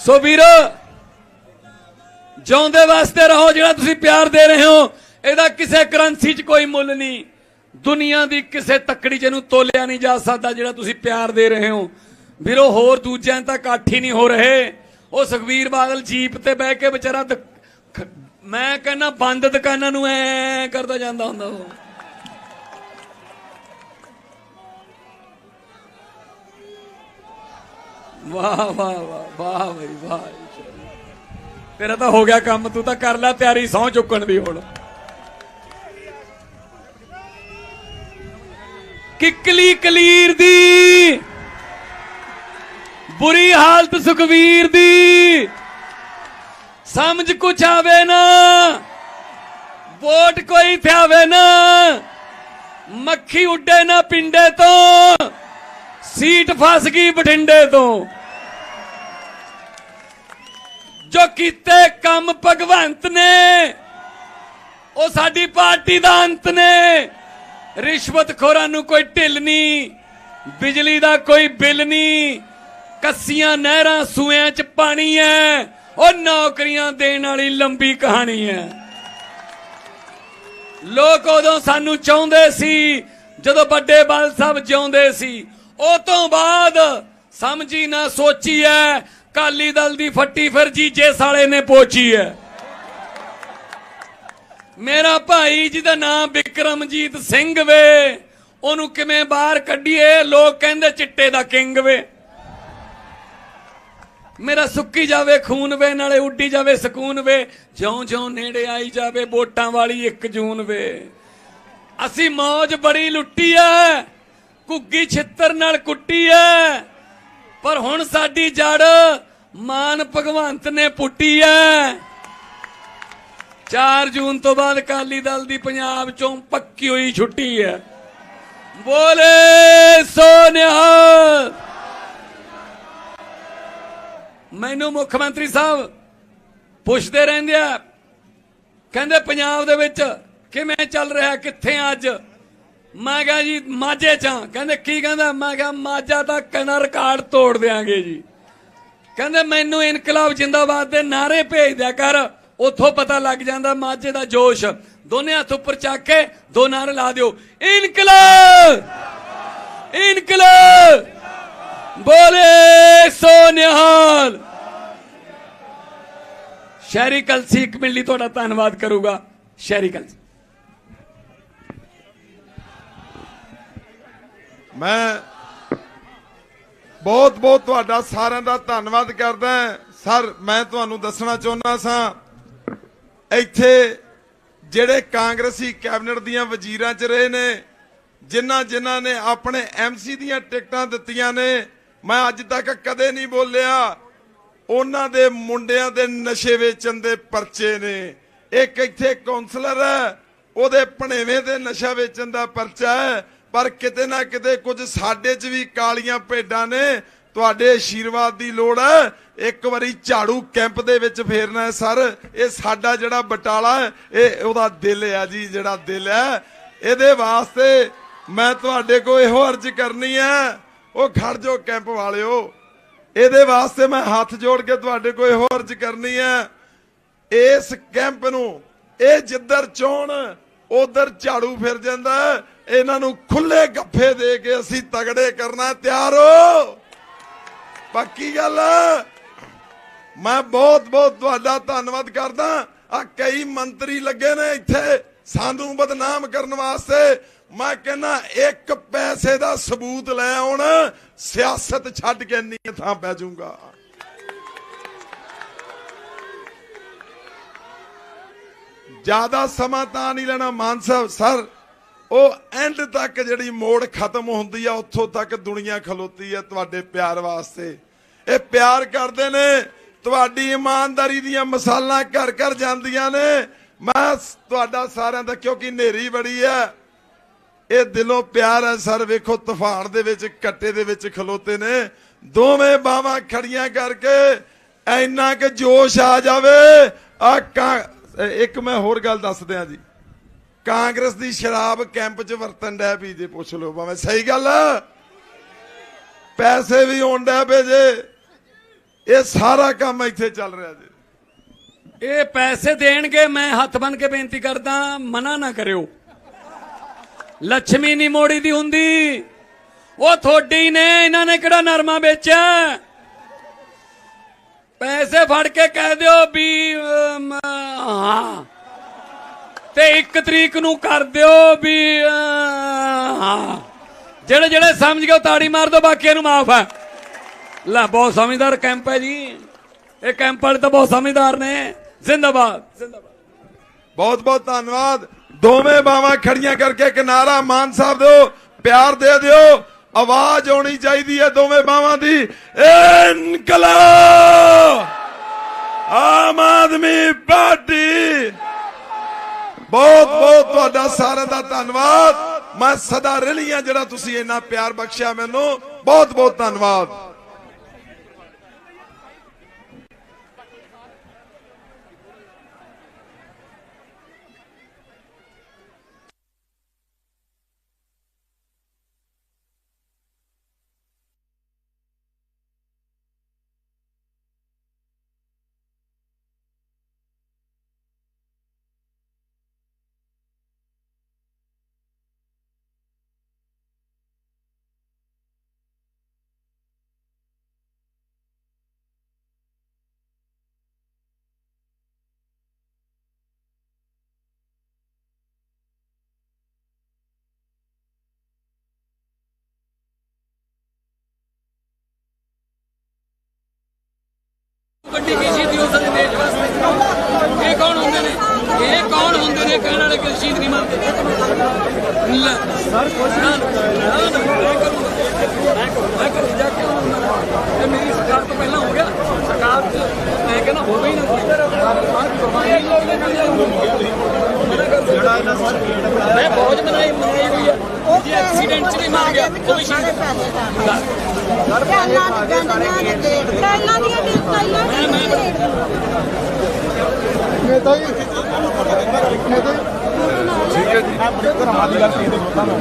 ਸੋ ਵੀਰੋ, ਜਿਉਂਦੇ ਵਾਸਤੇ ਰਹੋ ਜਿਹੜਾ ਤੁਸੀਂ ਪਿਆਰ ਦੇ ਰਹੇ ਹੋ। ਇਹਦਾ ਕਿਸੇ ਕਰੰਸੀ 'ਚ ਕੋਈ ਮੁੱਲ ਨਹੀਂ। ਦੁਨੀਆ ਦੀ ਕਿਸੇ ਤੱਕੜੀ 'ਚ ਇਹਨੂੰ ਤੋਲਿਆ ਨਹੀਂ ਜਾ ਸਕਦਾ ਜਿਹੜਾ ਤੁਸੀਂ ਪਿਆਰ ਦੇ ਰਹੇ ਹੋ। ਵੀਰੋ, ਹੋਰ ਦੂਜਿਆਂ ਤੱਕ ਇਕੱਠ ਹੀ ਨਹੀਂ ਹੋ ਰਹੇ। ਉਹ ਸੁਖਵੀਰ ਬਾਦਲ ਜੀਪ ਤੇ ਬਹਿ ਕੇ ਵਿਚਾਰਾ ਮੈਂ ਕਹਿੰਦਾ, ਬੰਦ ਦੁਕਾਨਾਂ ਨੂੰ ਐ ਕਰਦਾ ਜਾਂਦਾ ਹੁੰਦਾ ਉਹ। ਵਾਹ ਵਾਹ ਵਾਹ ਵਾਹ ਬਈ, ਵਾਹ। ਤੇਰਾ ਤਾਂ ਹੋ ਗਿਆ ਕੰਮ, ਤੂੰ ਤਾਂ ਕਰ ਲੈ ਤਿਆਰੀ ਸੌ ਚੁੱਕਣ ਦੀ ਹੁਣ। ਕਿਕਲੀ ਕਲੀਰ ਦੀ, ਬੁਰੀ ਹਾਲਤ ਸੁਖਵੀਰ ਦੀ, ਸਮਝ ਕੁਛ ਆਵੇ ਨਾ, ਵੋਟ ਕੋਈ ਥਿਆਵੇ ਨਾ, ਮੱਖੀ ਉੱਡੇ ਨਾ ਪਿੰਡੇ ਤੋਂ। ਸੀਟ ਫਸ ਗਈ ਬਠਿੰਡੇ ਤੋਂ। ਜੋ ਕੀਤੇ ਕੰਮ ਭਗਵੰਤ ਨੇ, ਉਹ ਸਾਡੀ ਪਾਰਟੀ ਦਾ ਅੰਤ ਨੇ। ਰਿਸ਼ਵਤਖੋਰਾਂ ਨੂੰ ਕੋਈ ਢਿੱਲ ਨਹੀਂ, ਬਿਜਲੀ ਦਾ ਕੋਈ ਬਿੱਲ ਨਹੀਂ। ਕੱਸੀਆਂ ਨਹਿਰਾਂ ਸੂਇਆਂ 'ਚ ਪਾਣੀ ਹੈ ਉਹ ਨੌਕਰੀਆਂ ਦੇਣ ਵਾਲੀ ਲੰਬੀ ਕਹਾਣੀ ਹੈ ਲੋਕ ਉਦੋਂ ਸਾਨੂੰ ਚਾਹੁੰਦੇ ਸੀ, ਜਦੋਂ ਵੱਡੇ ਬਾਲ ਸਾਹਿਬ ਜਿਉਂਦੇ ਸੀ ਉਹ ਤੋਂ ਬਾਅਦ ਸਮਝੀ ਨਾ ਸੋਚੀ ਐ ਕਾਲੀ ਦਲ ਦੀ ਫੱਟੀ ਫਿਰ ਜੀਜੇ ਸਾਲੇ ਨੇ ਪੋਚੀ ਐ ਮੇਰਾ ਭਾਈ ਜਿਹਦਾ ਨਾਮ ਵਿਕਰਮਜੀਤ ਸਿੰਘ ਵੇ, ਉਹਨੂੰ ਕਿਵੇਂ ਬਾਹਰ ਕੱਢੀਏ, ਲੋਕ ਕਹਿੰਦੇ ਚਿੱਟੇ ਦਾ ਕਿੰਗ ਵੇ। ਮੇਰਾ ਸੁੱਕੀ ਜਾਵੇ, ਖੂਨ ਵੇ, ਨਾਲੇ ਉੱਡੀ ਜਾਵੇ, ਸਕੂਨ ਵੇ। ਜਿਉਂ ਜਿਉਂ ਨੇੜੇ ਆਈ ਜਾਵੇ, ਵੋਟਾਂ ਵਾਲੀ 1 ਜੂਨ ਵੇ। ਅਸੀਂ ਮੌਜ ਬੜੀ ਲੁੱਟੀ ਐ ਘੁੱਗੀ ਛਿੱਤਰ ਨਾਲ ਕੁੱਟੀ ਐ। ਪਰ ਹੁਣ ਸਾਡੀ ਜੜ ਮਾਨ ਭਗਵੰਤ ਨੇ ਪੁੱਟੀ ਐ। 4 ਜੂਨ ਤੋਂ ਬਾਅਦ ਕਾਲੀ ਦਲ ਦੀ ਪੰਜਾਬ ਚੋਂ ਪੱਕੀ ਹੋਈ ਛੁੱਟੀ ਐ। ਬੋਲੇ ਸੋਨਿਹਾਲ ਮੈਨੂੰ ਮੁੱਖ ਮੰਤਰੀ ਸਾਹਿਬ ਪੁੱਛਦੇ ਰਹਿੰਦੇ ਆ, ਕਹਿੰਦੇ ਪੰਜਾਬ ਦੇ ਵਿੱਚ ਕਿਵੇਂ ਚੱਲ ਰਿਹਾ, ਕਿੱਥੇ ਅੱਜ? ਮੈਂ ਕਿਹਾ ਜੀ, ਮਾਝੇ ਚ ਕਹਿੰਦੇ, ਕੀ ਕਹਿੰਦਾ? ਮੈਂ ਕਿਹਾ, ਮਾਝਾ ਦਾ ਕਨਾ ਰਿਕਾਰਡ ਤੋੜ ਦਿਆਂਗੇ ਜੀ। ਕਹਿੰਦੇ, ਮੈਨੂੰ ਇਨਕਲਾਬ ਜਿੰਦਾਬਾਦ ਦੇ ਨਾਰੇ ਭੇਜ ਦਿਆ ਕਰ। ਉੱਥੋਂ ਪਤਾ ਲੱਗ ਜਾਂਦਾ ਮਾਝੇ ਦਾ ਜੋਸ਼। ਦੋਨੇ ਹੱਥ ਉੱਪਰ ਚੱਕ ਕੇ ਦੋ ਨਾਰੇ ਲਾ ਦਿਓ। ਇਨਕਲਾਬ! ਇਨਕਲਾਬ! ਬੋਲੇ ਸੋ ਨਿਹਾਲ ਸ਼ਹਿਰੀ ਕਲਸੀ ਇੱਕ ਮਿੰਟ ਲਈ ਤੁਹਾਡਾ ਧੰਨਵਾਦ ਕਰੂਗਾ। ਸ਼ਹਿਰੀ ਕਲਸੀ। ਮੈਂ ਬਹੁਤ ਬਹੁਤ ਤੁਹਾਡਾ ਸਾਰਿਆਂ ਦਾ ਧੰਨਵਾਦ ਕਰਦਾ ਸਰ, ਮੈਂ ਤੁਹਾਨੂੰ ਦੱਸਣਾ ਚਾਹੁੰਦਾ ਸਾਂ, ਇੱਥੇ ਜਿਹੜੇ ਕਾਂਗਰਸੀ ਕੈਬਨਿਟ ਦੀਆਂ ਵਜ਼ੀਰਾਂ 'ਚ ਰਹੇ ਨੇ, ਜਿਨ੍ਹਾਂ ਜਿਨ੍ਹਾਂ ਨੇ ਆਪਣੇ ਐਮਸੀ ਦੀਆਂ ਟਿਕਟਾਂ ਦਿੱਤੀਆਂ ਨੇ, ਮੈਂ ਅੱਜ ਤੱਕ ਕਦੇ ਨਹੀਂ ਬੋਲਿਆ, ਉਹਨਾਂ ਦੇ ਮੁੰਡਿਆਂ ਦੇ ਨਸ਼ੇ ਵੇਚਣ ਦੇ ਪਰਚੇ ਨੇ। ਇੱਕ ਇੱਥੇ ਕਾਉਂਸਲਰ ਹੈ, ਉਹਦੇ ਭਣੇਵੇਂ ਦੇ ਨਸ਼ਾ ਵੇਚਣ ਦਾ ਪਰਚਾ ਹੈ ਪਰ ਕਿਤੇ ਨਾ ਕਿਤੇ ਕੁਝ ਸਾਡੇ 'ਚ ਵੀ ਕਾਲੀਆਂ ਭੇਡਾਂ ਨੇ, ਤੁਹਾਡੇ ਆਸ਼ੀਰਵਾਦ ਦੀ ਲੋੜ ਹੈ। ਇੱਕ ਵਾਰੀ ਝਾੜੂ ਕੈਂਪ ਦੇ ਵਿੱਚ ਫੇਰਨਾ ਹੈ ਸਰ। ਇਹ ਸਾਡਾ ਜਿਹੜਾ ਬਟਾਲਾ ਇਹ ਉਹਦਾ ਦਿਲ ਹੈ ਜੀ, ਜਿਹੜਾ ਦਿਲ ਹੈ। ਇਹਦੇ ਵਾਸਤੇ ਮੈਂ ਤੁਹਾਡੇ ਕੋਲ ਇਹੋ ਅਰਜ਼ ਕਰਨੀ ਹੈ, ਉਹ ਖੜ ਜੋ ਕੈਂਪ ਵਾਲਿਓ। ਇਹਦੇ ਵਾਸਤੇ ਮੈਂ ਹੱਥ ਜੋੜ ਕੇ ਤੁਹਾਡੇ ਕੋਲ ਇਹੋ ਅਰਜ਼ ਕਰਨੀ ਹੈ। ਇਸ ਕੈਂਪ ਨੂੰ ਇਹ ਜਿੱਧਰ ਚੋਣ, ਉਧਰ ਝਾੜੂ ਫਿਰ ਜਾਂਦਾ ਇਹਨਾਂ ਨੂੰ ਖੁੱਲੇ ਗੱਫੇ ਦੇ ਕੇ ਅਸੀਂ ਤਗੜੇ ਕਰਨਾ ਤਿਆਰ ਹੋ। ਪੱਕੀ ਗੱਲ? ਮੈਂ ਬਹੁਤ ਬਹੁਤ ਤੁਹਾਡਾ ਧੰਨਵਾਦ ਕਰਦਾ। ਆ ਕਈ ਮੰਤਰੀ ਲੱਗੇ ਨੇ ਇੱਥੇ ਸਾਨੂੰ ਬਦਨਾਮ ਕਰਨ ਵਾਸਤੇ। ਮੈਂ ਕਹਿੰਦਾ, ਇੱਕ ਪੈਸੇ ਦਾ ਸਬੂਤ ਲੈ ਆਉਣ, ਸਿਆਸਤ ਛੱਡ ਕੇ ਨੀ ਥਾਂ ਪੈ ਜਾਊਗਾ। ਜ਼ਿਆਦਾ ਸਮਾਂ ਤਾਂ ਨਹੀਂ ਲੈਣਾ ਮਾਨ ਸਾਹਿਬ, ਸਰ। ਉਹ ਐਂਡ ਤੱਕ ਜਿਹੜੀ ਮੋੜ ਖਤਮ ਹੁੰਦੀ ਆ, ਉੱਥੋਂ ਤੱਕ ਦੁਨੀਆ ਖਲੋਤੀ ਆ ਤੁਹਾਡੇ ਪਿਆਰ ਵਾਸਤੇ। ਇਹ ਪਿਆਰ ਕਰਦੇ ਨੇ, ਤੁਹਾਡੀ ਇਮਾਨਦਾਰੀ ਦੀਆਂ ਮਸਾਲਾਂ ਘਰ ਘਰ ਜਾਂਦੀਆਂ ਨੇ। ਮੈਂ ਤੁਹਾਡਾ ਸਾਰਿਆਂ ਦਾ ਕਿਉਂਕਿ ਨੇਰੀ ਬੜੀ ਆ। ਇਹ ਦਿਲੋਂ ਪਿਆਰ ਹੈ ਸਰ, ਵੇਖੋ ਤੂਫਾਨ ਦੇ ਵਿੱਚ, ਕੱਟੇ ਦੇ ਵਿੱਚ ਖਲੋਤੇ ਨੇ। ਦੋਵੇਂ ਬਾਹਾਂ ਖੜੀਆਂ ਕਰਕੇ ਇੰਨਾ ਕਿ ਜੋਸ਼ ਆ ਜਾਵੇ। ਆ ਇੱਕ ਮੈਂ ਹੋਰ ਗੱਲ ਦੱਸ ਦਿਆਂ ਜੀ। ਕਾਂਗਰਸ ਦੀ ਸ਼ਰਾਬ ਕੈਂਪ 'ਚ ਵਰਤਨ ਡੈ ਪੀ ਜੇ, ਪੁੱਛ ਲਓ ਭਾਵੇਂ ਸਹੀ ਗੱਲ ਪੈਸੇ ਵੀ ਹੋਣ ਡੈ ਪਏ ਜੇ। ਇਹ ਸਾਰਾ ਕੰਮ ਇੱਥੇ ਚੱਲ ਰਿਹਾ ਜੀ। ਇਹ ਪੈਸੇ ਦੇਣਗੇ, ਮੈਂ ਹੱਥ ਬਨ ਕੇ ਬੇਨਤੀ ਕਰਦਾ, ਮਨਾ ਨਾ ਕਰਿਓ। ਲక్ష్ਮੀ ਨਹੀਂ ਮੋੜੀ ਦੀ ਹੁੰਦੀ। ਉਹ ਥੋੜੀ ਨੇ, ਇਹਨਾਂ ਨੇ ਕਿਹੜਾ ਨਰਮਾ ਵੇਚਿਆ? ਪੈਸੇ ਫੜ ਕੇ ਕਹਿ ਦਿਓ ਵੀ ਹਾਂ। ਤੇ ਇੱਕ ਤਰੀਕ ਨੂੰ ਕਰ ਦਿਓ ਵੀ ਜਿਹੜੇ ਜਿਹੜੇ ਸਮਝ ਗਏ ਉਹ ਤਾੜੀ ਮਾਰ ਦਿਓ ਬਾਕੀਆਂ ਨੂੰ ਮਾਫ ਹੈ। ਲੈ, ਬਹੁਤ ਸਮਝਦਾਰ ਕੈਂਪ ਹੈ ਜੀ। ਇਹ ਕੈਂਪ ਵਾਲੇ ਤਾਂ ਬਹੁਤ ਸਮਝਦਾਰ ਨੇ। ਜ਼ਿੰਦਾਬਾਦ। ਜ਼ਿੰਦਾਬਾਦ ਬਹੁਤ ਬਹੁਤ ਧੰਨਵਾਦ। ਦੋਵੇਂ ਬਾਵਾਂ ਖੜੀਆਂ ਕਰਕੇ ਕਿਨਾਰਾ ਮਾਨ ਸਾਹਿਬ ਦਿਓ, ਪਿਆਰ ਦੇ ਦਿਓ। ਆਵਾਜ਼ ਆਉਣੀ ਚਾਹੀਦੀ ਹੈ ਦੋਵੇਂ ਬਾਵਾਂ ਦੀ। ਇਨਕਲਾਬ! ਆਮ ਆਦਮੀ ਪਾਰਟੀ ਬਹੁਤ ਬਹੁਤ ਤੁਹਾਡਾ ਸਾਰਿਆਂ ਦਾ ਧੰਨਵਾਦ। ਮੈਂ ਸਦਾ ਰਲੀਆਂ ਜਿਹੜਾ ਤੁਸੀਂ ਇੰਨਾ ਪਿਆਰ ਬਖਸ਼ਿਆ ਮੈਨੂੰ, ਬਹੁਤ ਬਹੁਤ ਧੰਨਵਾਦ। ਵੱਡੀ ਕੀ ਸ਼ਹੀਦੀ ਹੋ ਸਕਦੀ ਦੇਸ਼ ਵਾਸਤੇ। ਇਹ ਕੌਣ ਹੁੰਦੇ ਨੇ? ਇਹ ਕੌਣ ਹੁੰਦੇ ਨੇ ਕਹਿਣ ਵਾਲੇ ਕਿ ਸ਼ਹੀਦ ਨਹੀਂ ਮੰਨਦੇ? ਸਰ ਕੁਝ ਨਾ ਨਾ ਮੈਂ ਕਰੂੰਗਾ। ਮੈਂ ਕਰੂੰ ਜਾ ਕੇ ਇਹ ਮੇਰੀ ਸਰਕਾਰ ਤੋਂ ਪਹਿਲਾਂ ਹੋ ਗਿਆ। ਸਰਕਾਰ ਚ ਮੈਂ ਕਹਿੰਦਾ ਹੋਵੇ ਹੀ ਨਾ। ਕੋਈ ਮੈਂ ਬਹੁਤ ਮਨਾਈ ਮਨਾਈ ਹੋਈ ਆ। ਜੇ ਐਕਸੀਡੈਂਟ ਚ ਵੀ ਮਰ ਗਿਆ। ਉਹ ਵੀ ਸ਼ਹੀਦ ਪਹਿਲਾਂ ਦੀਆਂ ਪਹਿਲਾਂ ਨੇਤਾ ਜੀ ਨੇਤਾ ਜੀ ਠੀਕ ਹੈ ਜੀ। ਬੜੇ ਧਰਮਾਂ ਦੀ ਗੱਲ ਨਹੀਂ ਦੇਖਦਾ ਮੈਂ